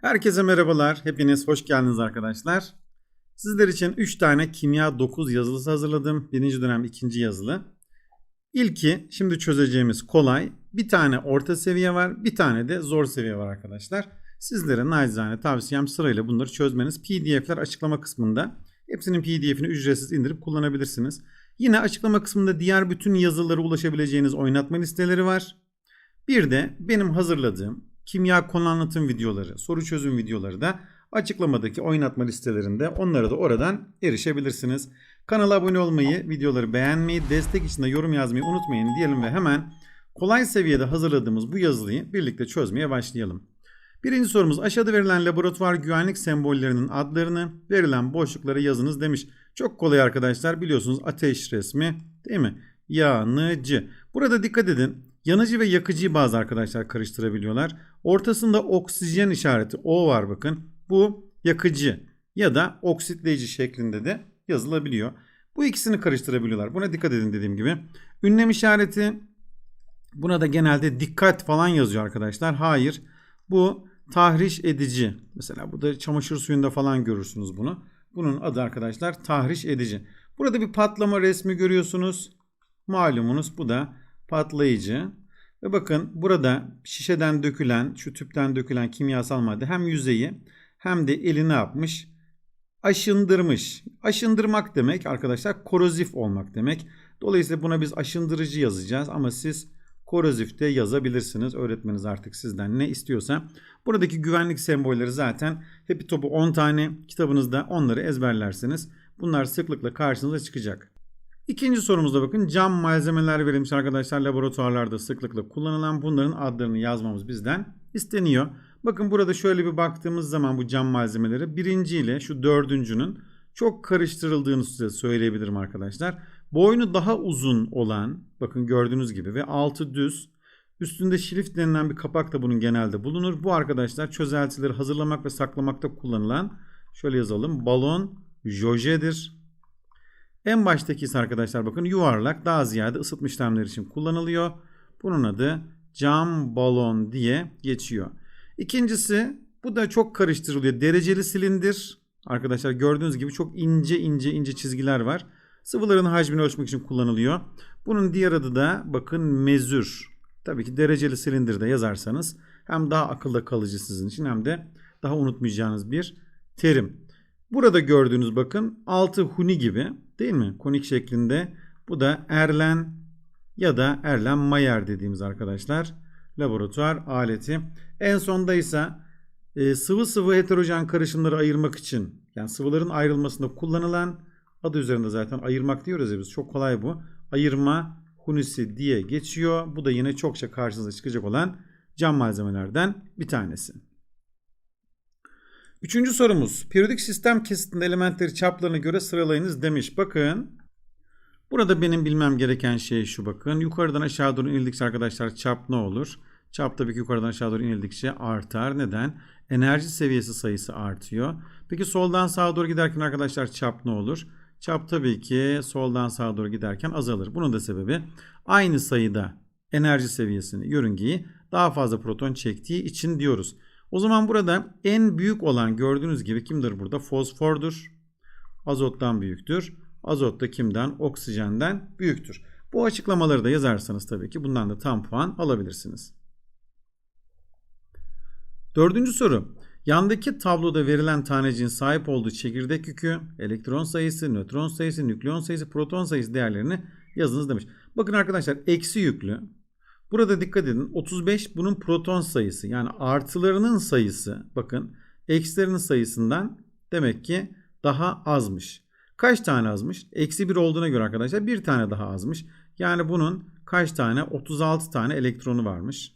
Herkese merhabalar. Hepiniz hoş geldiniz arkadaşlar. Sizler için 3 tane kimya 9 yazılısı hazırladım. Birinci dönem ikinci yazılı. İlki şimdi çözeceğimiz kolay. Bir tane orta seviye var. Bir tane de zor seviye var arkadaşlar. Sizlere nacizane tavsiyem sırayla bunları çözmeniz. PDF'ler açıklama kısmında. Hepsinin PDF'ini ücretsiz indirip kullanabilirsiniz. Yine açıklama kısmında diğer bütün yazılara ulaşabileceğiniz oynatma listeleri var. Bir de benim hazırladığım kimya konu anlatım videoları, soru çözüm videoları da açıklamadaki oynatma listelerinde onlara da oradan erişebilirsiniz. Kanala abone olmayı, videoları beğenmeyi, destek için de yorum yazmayı unutmayın diyelim ve hemen kolay seviyede hazırladığımız bu yazılıyı birlikte çözmeye başlayalım. Birinci sorumuz aşağıda verilen laboratuvar güvenlik sembollerinin adlarını verilen boşluklara yazınız demiş. Çok kolay arkadaşlar biliyorsunuz ateş resmi değil mi? Yanıcı. Burada dikkat edin yanıcı ve yakıcıyı bazı arkadaşlar karıştırabiliyorlar. Ortasında oksijen işareti O var bakın. Bu yakıcı ya da oksitleyici şeklinde de yazılabiliyor. Bu ikisini karıştırabiliyorlar. Buna dikkat edin dediğim gibi. Ünlem işareti buna da genelde dikkat falan yazıyor arkadaşlar. Hayır. Bu tahriş edici. Mesela burada çamaşır suyunda falan görürsünüz bunu. Bunun adı arkadaşlar tahriş edici. Burada bir patlama resmi görüyorsunuz. Malumunuz bu da patlayıcı. Ve bakın burada şişeden dökülen, şu tüpten dökülen kimyasal madde hem yüzeyi hem de eli ne yapmış? Aşındırmış. Aşındırmak demek arkadaşlar korozif olmak demek. Dolayısıyla buna biz aşındırıcı yazacağız ama siz korozif de yazabilirsiniz. Öğretmeniz artık sizden ne istiyorsa. Buradaki güvenlik sembolleri zaten hepi topu 10 tane kitabınızda onları ezberlersiniz. Bunlar sıklıkla karşınıza çıkacak. İkinci sorumuzda bakın cam malzemeler verilmiş arkadaşlar laboratuvarlarda sıklıkla kullanılan bunların adlarını yazmamız bizden isteniyor. Bakın burada şöyle bir baktığımız zaman bu cam malzemeleri birinci ile şu dördüncünün çok karıştırıldığını size söyleyebilirim arkadaşlar. Boynu daha uzun olan bakın gördüğünüz gibi ve altı düz üstünde şilif denilen bir kapak da bunun genelde bulunur. Bu arkadaşlar çözeltileri hazırlamak ve saklamakta kullanılan şöyle yazalım balon jojedir. En baştaki ise arkadaşlar bakın yuvarlak daha ziyade ısıtma işlemleri için kullanılıyor. Bunun adı cam balon diye geçiyor. İkincisi bu da çok karıştırılıyor. Dereceli silindir. Arkadaşlar gördüğünüz gibi çok ince ince ince çizgiler var. Sıvıların hacmini ölçmek için kullanılıyor. Bunun diğer adı da bakın mezür. Tabii ki dereceli silindir de yazarsanız hem daha akılda kalıcı sizin için hem de daha unutmayacağınız bir terim. Burada gördüğünüz bakın altı huni gibi değil mi? Konik şeklinde. Bu da Erlen ya da Erlen Mayer dediğimiz arkadaşlar laboratuvar aleti. En sonda ise e, sıvı sıvı heterojen karışımları ayırmak için yani sıvıların ayrılmasında kullanılan adı üzerinde zaten ayırmak diyoruz ya biz çok kolay bu. Ayırma hunisi diye geçiyor. Bu da yine çokça karşınıza çıkacak olan cam malzemelerden bir tanesi. Üçüncü sorumuz. Periyodik sistem kesitinde elementleri çaplarına göre sıralayınız demiş. Bakın. Burada benim bilmem gereken şey şu bakın. Yukarıdan aşağı doğru inildikçe arkadaşlar çap ne olur? Çap tabii ki yukarıdan aşağı doğru inildikçe artar. Neden? Enerji seviyesi sayısı artıyor. Peki soldan sağa doğru giderken arkadaşlar çap ne olur? Çap tabii ki soldan sağa doğru giderken azalır. Bunun da sebebi aynı sayıda enerji seviyesini, yörüngeyi daha fazla proton çektiği için diyoruz. O zaman burada en büyük olan gördüğünüz gibi kimdir burada? Fosfordur. Azottan büyüktür. Azot da kimden? Oksijenden büyüktür. Bu açıklamaları da yazarsanız tabii ki bundan da tam puan alabilirsiniz. Dördüncü soru. Yandaki tabloda verilen taneciğin sahip olduğu çekirdek yükü, elektron sayısı, nötron sayısı, nükleon sayısı, proton sayısı değerlerini yazınız demiş. Bakın arkadaşlar eksi yüklü Burada dikkat edin 35 bunun proton sayısı yani artılarının sayısı bakın eksilerinin sayısından demek ki daha azmış. Kaç tane azmış? Eksi 1 olduğuna göre arkadaşlar bir tane daha azmış. Yani bunun kaç tane? 36 tane elektronu varmış.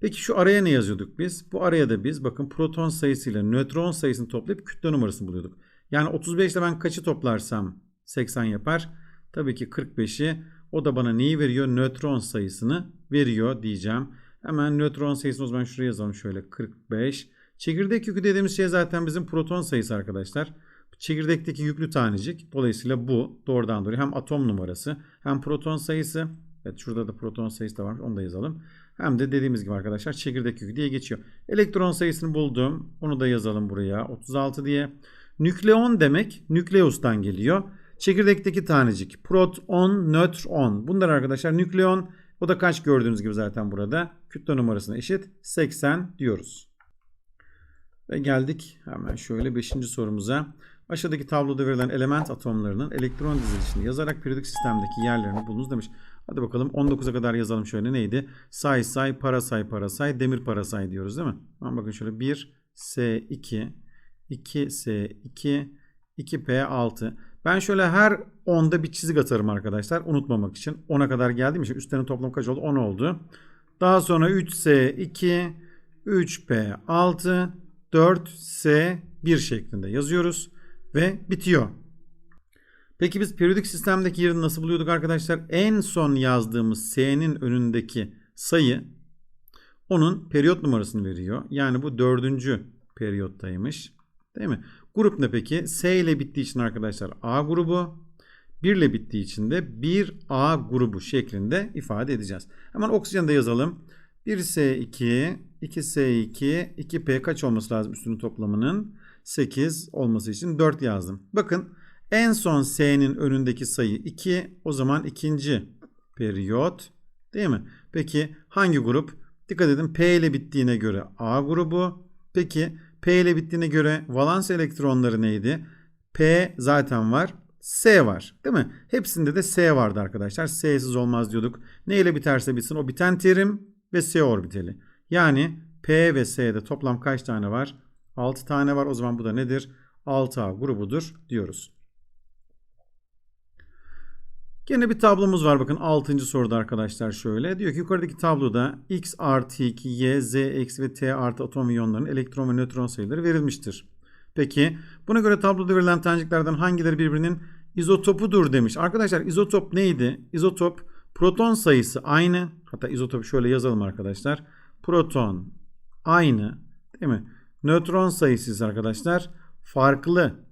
Peki şu araya ne yazıyorduk biz? Bu araya da biz bakın proton sayısıyla nötron sayısını toplayıp kütle numarasını buluyorduk. Yani 35 ile ben kaçı toplarsam 80 yapar. Tabii ki 45'i o da bana neyi veriyor? Nötron sayısını veriyor diyeceğim. Hemen nötron sayısını o zaman şuraya yazalım şöyle 45. Çekirdek yükü dediğimiz şey zaten bizim proton sayısı arkadaşlar. Çekirdekteki yüklü tanecik. Dolayısıyla bu doğrudan doğruya hem atom numarası hem proton sayısı. Evet şurada da proton sayısı da var. Onu da yazalım. hem de dediğimiz gibi arkadaşlar çekirdek yükü diye geçiyor. Elektron sayısını buldum. Onu da yazalım buraya. 36 diye. Nükleon demek nükleustan geliyor. Çekirdekteki tanecik. Proton, nötron. Bunlar arkadaşlar nükleon. O da kaç gördüğünüz gibi zaten burada. Kütle numarasına eşit. 80 diyoruz. Ve geldik hemen şöyle 5. sorumuza. Aşağıdaki tabloda verilen element atomlarının elektron dizilişini yazarak periyodik sistemdeki yerlerini bulunuz demiş. Hadi bakalım 19'a kadar yazalım şöyle neydi? Say say, para say, para say, demir para say diyoruz değil mi? Tamam bakın şöyle 1 S2, 2 S2, 2P6. Ben şöyle her 10'da bir çizik atarım arkadaşlar unutmamak için. 10'a kadar geldiğim için üstlerin toplam kaç oldu? 10 oldu. Daha sonra 3S2, 3P6, 4S1 şeklinde yazıyoruz ve bitiyor. Peki biz periyodik sistemdeki yerini nasıl buluyorduk arkadaşlar? En son yazdığımız S'nin önündeki sayı onun periyot numarasını veriyor. Yani bu dördüncü periyottaymış. Değil mi? Grup ne peki? S ile bittiği için arkadaşlar A grubu. 1 ile bittiği için de 1A grubu şeklinde ifade edeceğiz. Hemen oksijeni de yazalım. 1S2, 2S2, 2P kaç olması lazım üstünün toplamının? 8 olması için 4 yazdım. Bakın en son S'nin önündeki sayı 2. O zaman ikinci periyot değil mi? Peki hangi grup? Dikkat edin P ile bittiğine göre A grubu. Peki P ile bittiğine göre valans elektronları neydi? P zaten var. S var değil mi? Hepsinde de S vardı arkadaşlar. S'siz olmaz diyorduk. Ne ile biterse bitsin o biten terim ve S orbitali. Yani P ve S'de toplam kaç tane var? 6 tane var. O zaman bu da nedir? 6A grubudur diyoruz. Gene bir tablomuz var bakın 6. soruda arkadaşlar şöyle. Diyor ki yukarıdaki tabloda x artı 2, y, z eksi ve t artı atom iyonlarının elektron ve nötron sayıları verilmiştir. Peki buna göre tabloda verilen taneciklerden hangileri birbirinin izotopudur demiş. Arkadaşlar izotop neydi? İzotop proton sayısı aynı. Hatta izotopu şöyle yazalım arkadaşlar. Proton aynı değil mi? Nötron sayısı arkadaşlar farklı.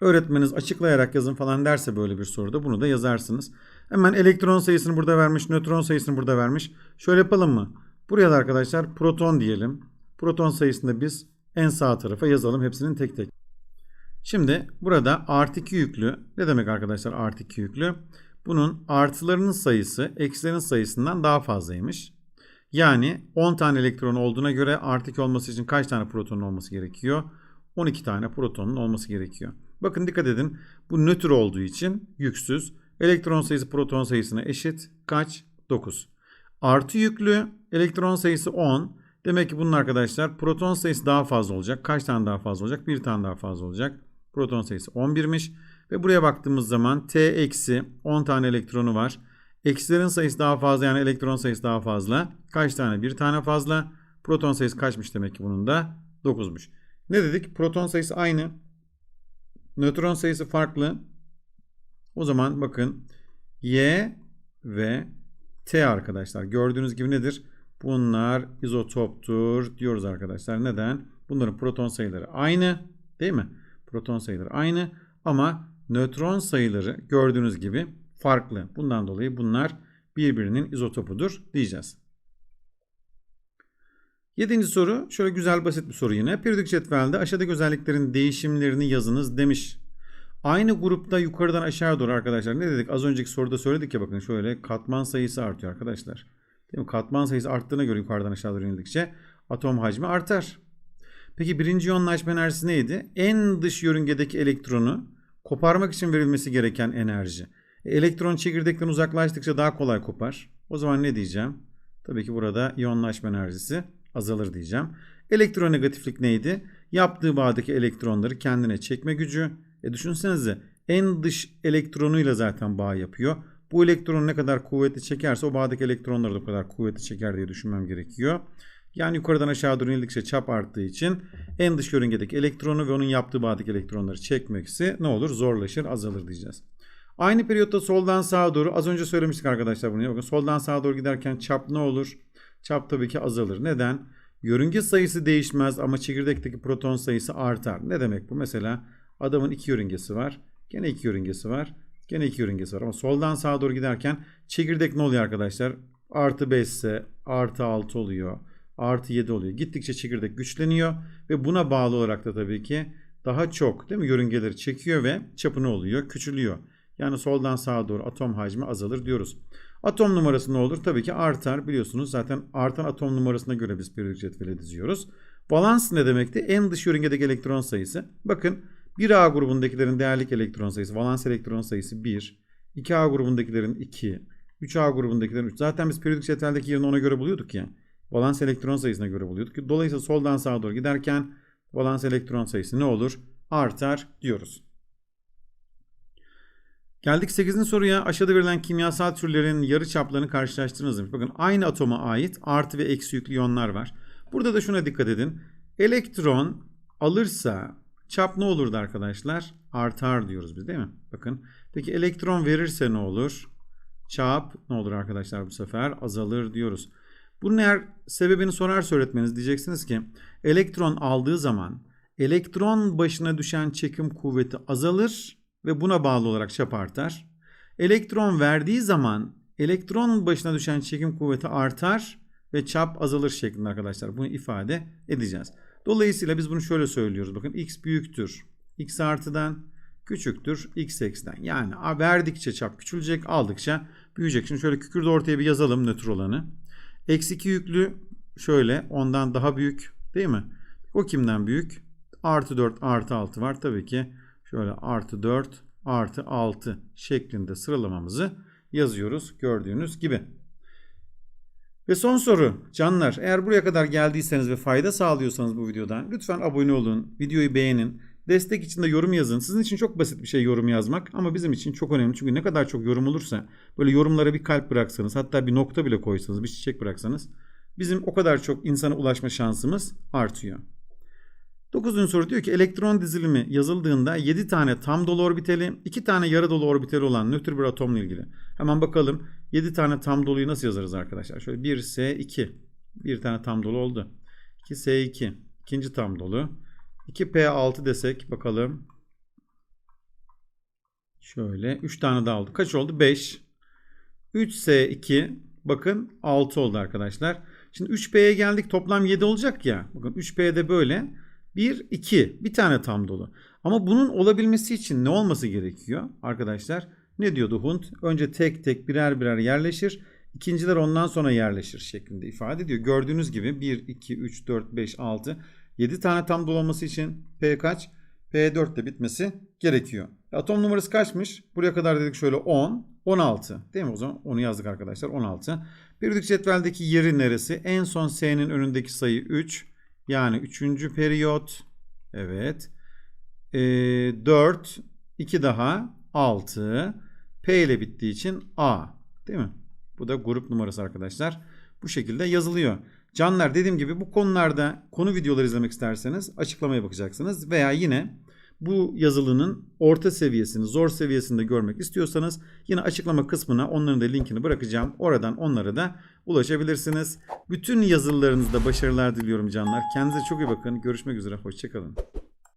Öğretmeniniz açıklayarak yazın falan derse böyle bir soruda bunu da yazarsınız. Hemen elektron sayısını burada vermiş, nötron sayısını burada vermiş. Şöyle yapalım mı? Buraya da arkadaşlar proton diyelim. Proton sayısını da biz en sağ tarafa yazalım hepsinin tek tek. Şimdi burada artı 2 yüklü. Ne demek arkadaşlar artı 2 yüklü? Bunun artılarının sayısı eksilerin sayısından daha fazlaymış. Yani 10 tane elektron olduğuna göre artı 2 olması için kaç tane protonun olması gerekiyor? 12 tane protonun olması gerekiyor. Bakın dikkat edin. Bu nötr olduğu için yüksüz. Elektron sayısı proton sayısına eşit. Kaç? 9. Artı yüklü elektron sayısı 10. Demek ki bunun arkadaşlar proton sayısı daha fazla olacak. Kaç tane daha fazla olacak? Bir tane daha fazla olacak. Proton sayısı 11'miş. Ve buraya baktığımız zaman T eksi 10 tane elektronu var. Eksilerin sayısı daha fazla yani elektron sayısı daha fazla. Kaç tane? Bir tane fazla. Proton sayısı kaçmış demek ki bunun da? 9'muş. Ne dedik? Proton sayısı aynı. Nötron sayısı farklı. O zaman bakın Y ve T arkadaşlar. Gördüğünüz gibi nedir? Bunlar izotoptur diyoruz arkadaşlar. Neden? Bunların proton sayıları aynı değil mi? Proton sayıları aynı ama nötron sayıları gördüğünüz gibi farklı. Bundan dolayı bunlar birbirinin izotopudur diyeceğiz. Yedinci soru şöyle güzel basit bir soru yine. Periyodik cetvelde aşağıdaki özelliklerin değişimlerini yazınız demiş. Aynı grupta yukarıdan aşağı doğru arkadaşlar ne dedik? Az önceki soruda söyledik ya bakın şöyle katman sayısı artıyor arkadaşlar. Değil mi? Katman sayısı arttığına göre yukarıdan aşağı doğru inildikçe atom hacmi artar. Peki birinci yoğunlaşma enerjisi neydi? En dış yörüngedeki elektronu koparmak için verilmesi gereken enerji. E, elektron çekirdekten uzaklaştıkça daha kolay kopar. O zaman ne diyeceğim? Tabii ki burada iyonlaşma enerjisi azalır diyeceğim. Elektronegatiflik neydi? Yaptığı bağdaki elektronları kendine çekme gücü. E düşünsenize en dış elektronuyla zaten bağ yapıyor. Bu elektron ne kadar kuvvetli çekerse o bağdaki elektronları da o kadar kuvvetli çeker diye düşünmem gerekiyor. Yani yukarıdan aşağı doğru inildikçe çap arttığı için en dış yörüngedeki elektronu ve onun yaptığı bağdaki elektronları çekmeksi ne olur? Zorlaşır, azalır diyeceğiz. Aynı periyotta soldan sağa doğru az önce söylemiştik arkadaşlar bunu. Bakın soldan sağa doğru giderken çap ne olur? Çap tabii ki azalır. Neden? Yörünge sayısı değişmez ama çekirdekteki proton sayısı artar. Ne demek bu? Mesela adamın iki yörüngesi var. Gene iki yörüngesi var. Gene iki yörüngesi var. Ama soldan sağa doğru giderken çekirdek ne oluyor arkadaşlar? Artı 5 ise artı 6 oluyor. Artı 7 oluyor. Gittikçe çekirdek güçleniyor ve buna bağlı olarak da tabii ki daha çok değil mi yörüngeleri çekiyor ve çapı ne oluyor? Küçülüyor. Yani soldan sağa doğru atom hacmi azalır diyoruz. Atom numarası ne olur? Tabii ki artar. Biliyorsunuz zaten artan atom numarasına göre biz periyodik cetvele diziyoruz. Valans ne demekti? En dış yörüngedeki elektron sayısı. Bakın 1A grubundakilerin değerlik elektron sayısı, valans elektron sayısı 1. 2A grubundakilerin 2. 3A grubundakilerin 3. Zaten biz periyodik cetveldeki yerini ona göre buluyorduk ya. Valans elektron sayısına göre buluyorduk. Dolayısıyla soldan sağa doğru giderken valans elektron sayısı ne olur? Artar diyoruz. Geldik 8. soruya. Aşağıda verilen kimyasal türlerin yarı çaplarını karşılaştırınız demiş. Bakın aynı atoma ait artı ve eksi yüklü iyonlar var. Burada da şuna dikkat edin. Elektron alırsa çap ne olurdu arkadaşlar? Artar diyoruz biz değil mi? Bakın. Peki elektron verirse ne olur? Çap ne olur arkadaşlar bu sefer? Azalır diyoruz. Bunun eğer sebebini sorarsa öğretmeniz diyeceksiniz ki elektron aldığı zaman elektron başına düşen çekim kuvveti azalır ve buna bağlı olarak çap artar. Elektron verdiği zaman elektron başına düşen çekim kuvveti artar ve çap azalır şeklinde arkadaşlar. Bunu ifade edeceğiz. Dolayısıyla biz bunu şöyle söylüyoruz. Bakın x büyüktür. x artıdan küçüktür x eksiden. Yani verdikçe çap küçülecek, aldıkça büyüyecek. Şimdi şöyle kükürde ortaya bir yazalım nötr olanı. Eksi 2 yüklü şöyle ondan daha büyük değil mi? O kimden büyük? Artı 4 artı 6 var. Tabii ki şöyle artı 4 artı 6 şeklinde sıralamamızı yazıyoruz gördüğünüz gibi. Ve son soru canlar eğer buraya kadar geldiyseniz ve fayda sağlıyorsanız bu videodan lütfen abone olun, videoyu beğenin. Destek için de yorum yazın. Sizin için çok basit bir şey yorum yazmak ama bizim için çok önemli. Çünkü ne kadar çok yorum olursa böyle yorumlara bir kalp bıraksanız hatta bir nokta bile koysanız bir çiçek bıraksanız bizim o kadar çok insana ulaşma şansımız artıyor. Dokuzuncu soru diyor ki elektron dizilimi yazıldığında 7 tane tam dolu orbitali, 2 tane yarı dolu orbitali olan nötr bir atomla ilgili. Hemen bakalım 7 tane tam doluyu nasıl yazarız arkadaşlar? Şöyle 1S2. Bir tane tam dolu oldu. 2S2. ikinci tam dolu. 2P6 desek bakalım. Şöyle 3 tane daha oldu. Kaç oldu? 5. 3S2 bakın 6 oldu arkadaşlar. Şimdi 3P'ye geldik toplam 7 olacak ya. Bakın 3P'de böyle 1, 2 bir tane tam dolu. Ama bunun olabilmesi için ne olması gerekiyor arkadaşlar? Ne diyordu Hund? Önce tek tek birer birer yerleşir. İkinciler ondan sonra yerleşir şeklinde ifade ediyor. Gördüğünüz gibi 1, 2, 3, 4, 5, 6 7 tane tam dolaması için P kaç? P4 ile bitmesi gerekiyor. Atom numarası kaçmış? Buraya kadar dedik şöyle 10, 16. Değil mi o zaman? Onu yazdık arkadaşlar 16. Periyodik cetveldeki yeri neresi? En son S'nin önündeki sayı 3. Yani 3. periyot. Evet. E, 4, 2 daha 6. P ile bittiği için A. Değil mi? Bu da grup numarası arkadaşlar. Bu şekilde yazılıyor. Canlar dediğim gibi bu konularda konu videoları izlemek isterseniz açıklamaya bakacaksınız. Veya yine bu yazılının orta seviyesini, zor seviyesinde görmek istiyorsanız yine açıklama kısmına onların da linkini bırakacağım. Oradan onlara da ulaşabilirsiniz. Bütün yazılılarınızda başarılar diliyorum canlar. Kendinize çok iyi bakın. Görüşmek üzere. Hoşçakalın.